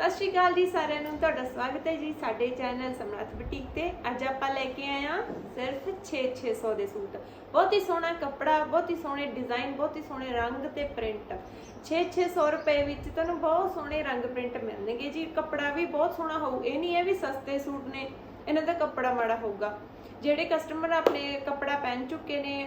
ਸਤਿ ਸ਼੍ਰੀ ਅਕਾਲ ਜੀ ਸਾਰਿਆਂ ਨੂੰ, ਤੁਹਾਡਾ ਸਵਾਗਤ ਹੈ ਜੀ ਸਾਡੇ ਚੈਨਲ ਸਮਰਾਤ ਬੁਟੀਕ ਤੇ। ਅੱਜ ਆਪਾਂ ਲੈ ਕੇ ਆਏ ਹਾਂ ਸਿਰਫ 6-600 ਦੇ ਸੂਟ। ਬਹੁਤ ਹੀ ਸੋਹਣਾ ਕੱਪੜਾ, ਬਹੁਤ ਹੀ ਸੋਹਣੇ ਡਿਜ਼ਾਈਨ, ਬਹੁਤ ਹੀ ਸੋਹਣੇ ਰੰਗ ਤੇ ਪ੍ਰਿੰਟ। 6-600 ਰੁਪਏ ਵਿੱਚ ਤੁਹਾਨੂੰ ਬਹੁਤ ਸੋਹਣੇ ਰੰਗ ਪ੍ਰਿੰਟ ਮਿਲਣਗੇ ਜੀ। ਕੱਪੜਾ ਵੀ ਬਹੁਤ ਸੋਹਣਾ ਹੋਊ, ਇਹ ਨਹੀਂ ਹੈ ਵੀ ਸਸਤੇ ਸੂਟ ਨੇ। ਇਹਨਾਂ ਦਾ ਕੱਪੜਾ ਮਾੜਾ ਹੋਊਗਾ। ਜਿਹੜੇ ਕਸਟਮਰ ਆਪਣੇ ਕੱਪੜਾ ਪਹਿਨ ਚੁੱਕੇ ਨੇ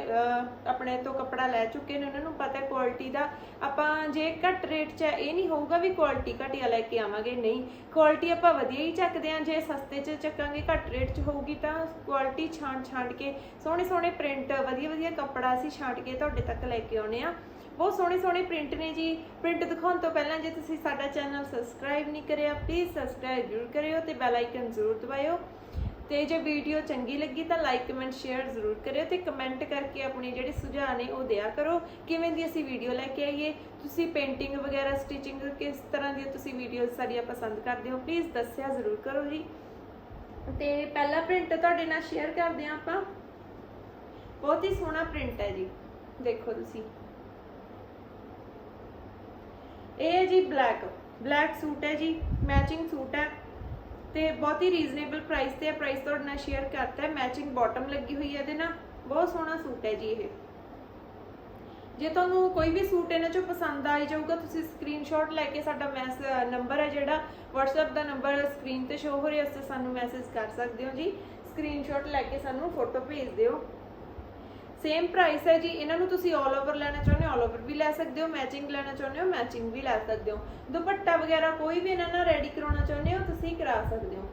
ਆਪਣੇ ਤੋਂ ਕੱਪੜਾ ਲੈ ਚੁੱਕੇ ਨੇ, ਉਹਨਾਂ ਨੂੰ ਪਤਾ ਹੈ ਕੁਆਲਿਟੀ ਦਾ। ਆਪਾਂ ਜੇ ਘੱਟ ਰੇਟ 'ਚ ਇਹ ਨਹੀਂ ਹੋਊਗਾ ਵੀ ਕੁਆਲਿਟੀ ਘਟੀਆ ਲੈ ਕੇ ਆਵਾਂਗੇ, ਨਹੀਂ। ਕੁਆਲਿਟੀ ਆਪਾਂ ਵਧੀਆ ਹੀ ਚੱਕਦੇ ਆਂ ਜੇ ਸਸਤੇ 'ਚ ਚੱਕਾਂਗੇ, ਘੱਟ ਰੇਟ 'ਚ ਹੋਊਗੀ ਤਾਂ ਕੁਆਲਿਟੀ ਛਾਂਟ ਛਾਂਟ ਕੇ, ਸੋਹਣੇ ਸੋਹਣੇ ਪ੍ਰਿੰਟ ਵਧੀਆ ਵਧੀਆ ਕੱਪੜਾ ਅਸੀਂ ਛਾਂਟ ਕੇ ਤੁਹਾਡੇ ਤੱਕ ਲੈ ਕੇ ਆਉਨੇ ਆ ਬਹੁਤ ਸੋਹਣੇ ਸੋਹਣੇ ਪ੍ਰਿੰਟ ਨੇ ਜੀ। ਪ੍ਰਿੰਟ ਦਿਖਾਉਣ ਤੋਂ ਪਹਿਲਾਂ ਜੇ ਤੁਸੀਂ ਸਾਡਾ ਚੈਨਲ ਸਬਸਕ੍ਰਾਈਬ ਨਹੀਂ ਕਰਿਆ ਪਲੀਜ਼ ਸਬਸਕ੍ਰਾਈਬ ਜ਼ਰੂਰ ਕਰਿਓ ਤੇ ਬੈਲ ਆਈਕਨ ਜ਼ਰੂਰ ਦਬਾਇਓ। ਤੇ ਜੇ ਵੀਡੀਓ ਚੰਗੀ ਲੱਗੀ ਤਾਂ ਲਾਈਕ ਕਮੈਂਟ ਸ਼ੇਅਰ ਜ਼ਰੂਰ ਕਰਿਓ ਤੇ ਕਮੈਂਟ ਕਰਕੇ ਆਪਣੇ ਜਿਹੜੇ ਸੁਝਾਅ ਨੇ ਉਹ ਦਿਆ ਕਰੋ। ਕਿਵੇਂ ਦੀ ਅਸੀਂ ਵੀਡੀਓ ਲੈ ਕੇ ਆਈਏ? ਤੁਸੀਂ ਪੇਂਟਿੰਗ ਵਗੈਰਾ ਸਟਿਚਿੰਗ ਕਿਸ ਤਰ੍ਹਾਂ ਦੀ ਤੁਸੀਂ ਵੀਡੀਓਜ਼ ਸਾਡੀਆਂ ਪਸੰਦ ਕਰਦੇ ਹੋ? ਪਲੀਜ਼ ਦੱਸਿਆ ਜ਼ਰੂਰ ਕਰੋ ਜੀ। ਤੇ ਪਹਿਲਾ ਪ੍ਰਿੰਟ ਤੁਹਾਡੇ ਨਾਲ ਸ਼ੇਅਰ ਕਰਦੇ ਹਾਂ ਆਪਾਂ। ਬਹੁਤ ਹੀ ਸੋਹਣਾ ਪ੍ਰਿੰਟ ਹੈ ਜੀ। ਦੇਖੋ ਤੁਸੀਂ। ਇਹ ਹੈ ਜੀ ਬਲੈਕ ਬਲੈਕ ਸੂਟ ਹੈ ਜੀ। ਮੈਚਿੰਗ ਸੂਟ ਹੈ। ਤੇ ਬਹੁਤ ਹੀ ਰੀਜ਼ਨੇਬਲ ਪ੍ਰਾਈਸ ਤੇ ਹੈ ਪ੍ਰਾਈਸ ਤੁਹਾਡੇ ਨਾਲ ਸ਼ੇਅਰ ਕਰਤਾ ਹੈ। ਮੈਚਿੰਗ ਬਾਟਮ ਲੱਗੀ ਹੋਈ ਹੈ ਇਹਦੇ ਨਾਲ। ਬਹੁਤ ਸੋਹਣਾ ਸੂਟ ਹੈ ਜੀ ਇਹ। ਜੇ ਤੁਹਾਨੂੰ ਕੋਈ ਵੀ ਸੂਟ ਇਹਨਾਂ ਚੋਂ ਪਸੰਦ ਆਈ ਜਾਊਗਾ, ਤੁਸੀਂ ਸਕਰੀਨਸ਼ਾਟ ਲੈ ਕੇ ਸਾਡਾ ਮੈਸ ਨੰਬਰ ਹੈ ਜਿਹੜਾ। WhatsApp ਦਾ ਨੰਬਰ ਸਕਰੀਨ ਤੇ ਸ਼ੋ ਹੋ ਰਿਹਾ, ਉਸ ਤੇ ਸਾਨੂੰ ਮੈਸੇਜ ਕਰ ਸਕਦੇ ਹੋ ਜੀ। ਸਕਰੀਨਸ਼ਾਟ ਲੈ ਕੇ ਸਾਨੂੰ ਫੋਟੋ ਭੇਜ ਦਿਓ। ਸੇਮ ਪ੍ਰਾਈਸ ਹੈ ਜੀ। ਇਹਨਾਂ ਨੂੰ ਤੁਸੀਂ 올 ਓਵਰ ਲੈਣਾ ਚਾਹੁੰਦੇ ਹੋ 올 ਓਵਰ ਵੀ ਲੈ ਸਕਦੇ ਹੋ ਮੈਚਿੰਗ ਲੈਣਾ ਚਾਹੁੰਦੇ ਹੋ ਮੈਚਿੰਗ ਵੀ ਲੈ ਸਕਦੇ ਹੋ। ਦੁਪੱਟਾ ਵਗੈਰਾ ਕੋਈ ਵੀ ਇਹਨਾਂ ਨਾਲ ਰੈਡੀ ਕਰਾਉਣਾ ਚਾਹੁੰਦੇ ਹੋ, ਤੁਸੀਂ ਕਰਾ ਸਕਦੇ ਹੋ।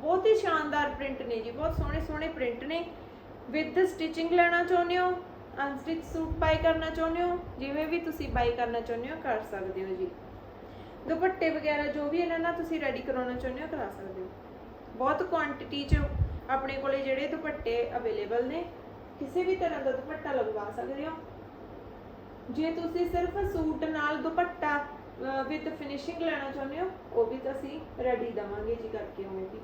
ਬਹੁਤ ਹੀ ਸ਼ਾਨਦਾਰ ਪ੍ਰਿੰਟ ਨੇ ਜੀ, ਬਹੁਤ ਸੋਹਣੇ ਸੋਹਣੇ ਪ੍ਰਿੰਟ ਨੇ। ਵਿਦ ਸਟਿਚਿੰਗ ਲੈਣਾ ਚਾਹੁੰਦੇ ਹੋ ਅਨਸਟਿਚ ਸੂਟ ਬਾਈ ਕਰਨਾ ਚਾਹੁੰਦੇ ਹੋ, ਜਿਵੇਂ ਵੀ ਤੁਸੀਂ ਬਾਈ ਕਰਨਾ ਚਾਹੁੰਦੇ ਹੋ, ਕਰ ਸਕਦੇ ਹੋ ਜੀ। ਦੁਪੱਟੇ ਵਗੈਰਾ ਜੋ ਵੀ ਇਹਨਾਂ ਨਾਲ ਤੁਸੀਂ ਰੈਡੀ ਕਰਾਉਣਾ ਚਾਹੁੰਦੇ ਹੋ, ਕਰਾ ਸਕਦੇ ਹੋ। ਬਹੁਤ ਕੁਆਂਟੀਟੀ 'ਚ ਆਪਣੇ ਕੋਲੇ ਜਿਹੜੇ ਦੁਪੱਟੇ ਅਵੇਲੇਬਲ ਨੇ, ਕਿਸੇ ਵੀ ਤਰ੍ਹਾਂ ਦਾ ਦੁਪੱਟਾ ਲਗਵਾ ਸਕਦੇ ਹੋ। ਜੇ ਤੁਸੀਂ ਸਿਰਫ ਸੂਟ ਨਾਲ ਦੁਪੱਟਾ ਵਿਦ ਫਿਨਿਸ਼ਿੰਗ ਲੈਣਾ ਚਾਹੁੰਦੇ ਹੋ, ਉਹ ਵੀ ਅਸੀਂ ਰੈਡੀ ਦਵਾਂਗੇ ਜੀ ਕਰਕੇ ਉਵੇਂ ਵੀ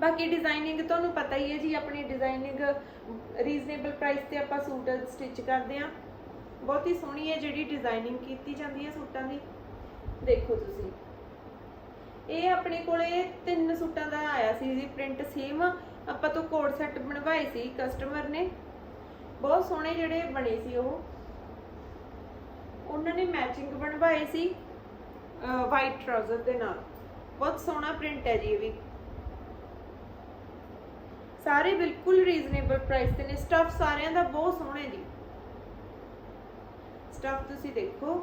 ਬਾਕੀ ਡਿਜ਼ਾਈਨਿੰਗ ਤੁਹਾਨੂੰ ਪਤਾ ਹੀ ਹੈ ਜੀ, ਆਪਣੀ ਡਿਜ਼ਾਈਨਿੰਗ ਰੀਜ਼ਨੇਬਲ ਪ੍ਰਾਈਸ ਤੇ ਆਪਾਂ ਸੂਟ ਸਟਿਚ ਕਰਦੇ ਆ ਬਹੁਤ ਹੀ ਸੋਹਣੀ ਹੈ ਜਿਹੜੀ ਡਿਜ਼ਾਈਨਿੰਗ ਕੀਤੀ ਜਾਂਦੀ ਹੈ ਸੂਟਾਂ ਦੀ। ਦੇਖੋ ਤੁਸੀਂ। ਇਹ ਆਪਣੇ ਕੋਲੇ ਤਿੰਨ ਸੂਟਾਂ ਦਾ ਆਇਆ ਸੀ ਜੀ ਪ੍ਰਿੰਟ ਸੇਮ ਆਪਾਂ ਤੋਂ ਕੋਡ ਸੈੱਟ ਬਣਵਾਏ ਸੀ ਕਸਟਮਰ ਨੇ। ਬਹੁਤ ਸੋਹਣੇ ਜਿਹੜੇ ਬਣੇ ਸੀ ਉਹ। ਉਹਨਾਂ ਨੇ ਮੈਚਿੰਗ ਬਣਵਾਏ ਸੀ ਵਾਈਟ ਟਰਾਊਜ਼ਰ ਦੇ ਨਾਲ। ਬਹੁਤ ਸੋਹਣਾ ਪ੍ਰਿੰਟ ਹੈ ਜੀ ਇਹ ਵੀ। ਸਾਰੇ ਬਿਲਕੁਲ ਰੀਜ਼ਨੇਬਲ ਪ੍ਰਾਈਸ ਤੇ ਨੇ। ਸਟਫ ਸਾਰਿਆਂ ਦਾ ਬਹੁਤ ਸੋਹਣਾ ਹੈ ਜੀ। ਸਟਫ ਤੁਸੀਂ ਦੇਖੋ।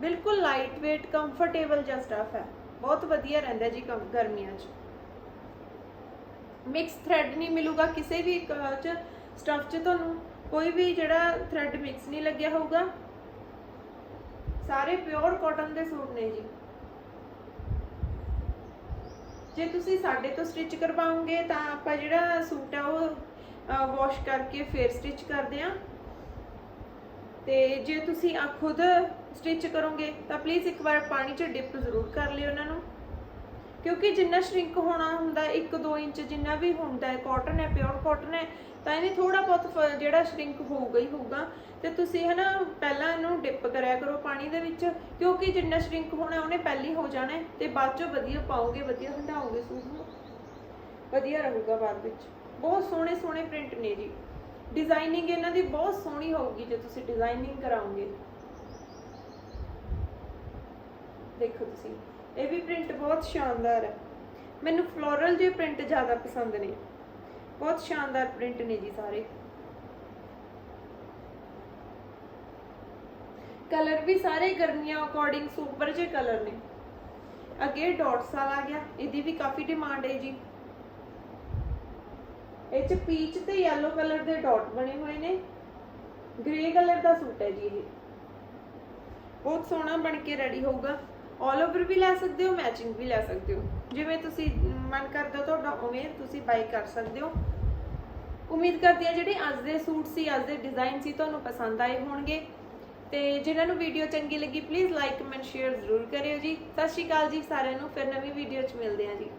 ਬਿਲਕੁਲ ਲਾਈਟ weight ਕੰਫਰਟੇਬਲ ਜਿਹਾ ਸਟਫ ਹੈ। ਬਹੁਤ ਵਧੀਆ ਰਹਿੰਦਾ ਜੀ ਗਰਮੀਆਂ 'ਚ। ਮਿਕਸ ਥ੍ਰੈਡ ਨਹੀਂ ਮਿਲੂਗਾ, ਕਿਸੇ ਵੀ ਚ ਸਟਫ 'ਚ ਤੁਹਾਨੂੰ ਕੋਈ ਵੀ ਜਿਹੜਾ ਥ੍ਰੈਡ ਮਿਕਸ ਨਹੀਂ ਲੱਗਿਆ ਹੋਊਗਾ। ਸਾਰੇ ਪਿਓਰ ਕਾਟਨ ਦੇ ਸੂਟ ਨੇ ਜੀ। ਜੇ ਤੁਸੀਂ ਸਾਡੇ ਤੋਂ ਸਟਿਚ ਕਰਵਾਓਗੇ, ਤਾਂ ਆਪਾਂ ਜਿਹੜਾ ਸੂਟ ਆ ਉਹ ਵਾਸ਼ ਕਰਕੇ ਫੇਰ ਸਟਿਚ ਕਰਦੇ ਆ। ਤੇ ਜੇ ਤੁਸੀਂ ਆ ਖੁਦ ਸਟਿਚ ਕਰੋਗੇ, ਤਾਂ ਪਲੀਜ਼ ਇੱਕ ਵਾਰ ਪਾਣੀ 'ਚ ਡਿਪ ਜ਼ਰੂਰ ਕਰ ਲਿਓ ਉਹਨਾਂ ਨੂੰ। ਕਿਉਂਕਿ ਜਿੰਨਾ ਸ਼ਰਿੰਕ ਹੋਣਾ ਹੁੰਦਾ 1-2 ਇੰਚ ਜਿੰਨਾ ਵੀ ਹੁੰਦਾ ਹੈ ਕਾਟਨ ਹੈ ਪਿਓਰ ਕਾਟਨ ਹੈ, ਤਾਂ ਇਹਨੇ ਥੋੜਾ ਬਹੁਤ ਫ- ਜਿਹੜਾ ਸ਼ਰਿੰਕ ਹੋਊਗਾ ਹੀ ਹੋਊਗਾ। ਤੇ ਤੁਸੀਂ ਹਨਾ ਪਹਿਲਾਂ ਇਹਨੂੰ ਡਿਪ ਕਰਿਆ ਕਰੋ ਪਾਣੀ ਦੇ ਵਿੱਚ, ਕਿਉਂਕਿ ਜਿੰਨਾ ਸ਼ਰਿੰਕ ਹੋਣਾ ਉਹਨੇ ਪਹਿਲੀ ਹੋ ਜਾਣਾ ਹੈ, ਤੇ ਬਾਅਦ ਚੋਂ ਵਧੀਆ ਪਾਓਗੇ, ਵਧੀਆ ਹੰਡਾਓਗੇ ਸੂਟ ਨੂੰ। ਵਧੀਆ ਰਹੂਗਾ ਬਾਅਦ ਵਿੱਚ। ਬਹੁਤ ਸੋਹਣੇ ਸੋਹਣੇ ਪ੍ਰਿੰਟ ਨੇ ਜੀ। ਡਿਜ਼ਾਈਨਿੰਗ ਇਹਨਾਂ ਦੀ ਬਹੁਤ ਸੋਹਣੀ ਹੋਊਗੀ ਜੇ ਤੁਸੀਂ ਡਿਜ਼ਾਈਨਿੰਗ ਕਰਾਓਗੇ। ਦੇਖੋ ਤੁਸੀਂ। ਇਹ ਵੀ ਪ੍ਰਿੰਟ ਬਹੁਤ ਸ਼ਾਨਦਾਰ ਹੈ। ਮੈਨੂੰ ਫਲੋਰਲ ਜਿਹੇ ਪ੍ਰਿੰਟ ਜ਼ਿਆਦਾ ਪਸੰਦ ਨੇ। ਬਹੁਤ ਸ਼ਾਨਦਾਰ ਪ੍ਰਿੰਟ ਨੇ ਜੀ ਸਾਰੇ। ਕਲਰ ਵੀ ਸਾਰੇ ਗਰਮੀਆਂ ਅਕੋਰਡਿੰਗ ਸੁਪਰ ਜਿਹੇ ਕਲਰ ਨੇ। ਅੱਗੇ ਡਾਟਸ ਵਾਲਾ ਆ ਗਿਆ, ਇਹਦੀ ਵੀ ਕਾਫੀ ਡਿਮਾਂਡ ਹੈ ਜੀ। ਇਹ ਚ ਪੀਚ ਤੇ ਯੈਲੋ ਕਲਰ ਦੇ ਡਾਟ ਬਣੇ ਹੋਏ ਨੇ। ਗ੍ਰੇ ਕਲਰ ਦਾ ਸੂਟ ਹੈ ਜੀ ਇਹ। ਬਹੁਤ ਸੋਹਣਾ ਬਣ ਕੇ ਰੈਡੀ ਹੋਊਗਾ। ਆਲ ਓਵਰ ਵੀ ਲੈ ਸਕਦੇ ਹੋ ਮੈਚਿੰਗ ਵੀ ਲੈ ਸਕਦੇ ਹੋ। ਜਿਵੇਂ ਤੁਸੀਂ ਮਨ ਕਰਦਾ ਤੁਹਾਡਾ ਉਵੇਂ ਤੁਸੀਂ ਬਾਈ ਕਰ ਸਕਦੇ ਹੋ। ਉਮੀਦ ਕਰਦੀ ਹਾਂ ਜਿਹੜੇ ਅੱਜ ਦੇ ਸੂਟ ਸੀ, ਅੱਜ ਦੇ ਡਿਜ਼ਾਈਨ ਸੀ, ਤੁਹਾਨੂੰ ਪਸੰਦ ਆਏ ਹੋਣਗੇ। ਤੇ ਜਿਨ੍ਹਾਂ ਨੂੰ ਵੀਡੀਓ ਚੰਗੀ ਲੱਗੀ ਪਲੀਜ਼ ਲਾਈਕ ਕਮੈਂਟ ਸ਼ੇਅਰ ਜ਼ਰੂਰ ਕਰਿਓ ਜੀ। ਸਤਿ ਸ਼੍ਰੀ ਅਕਾਲ ਜੀ ਸਾਰਿਆਂ ਨੂੰ, ਫਿਰ ਨਵੀਂ ਵੀਡੀਓ 'ਚ ਮਿਲਦੇ ਹਾਂ ਜੀ।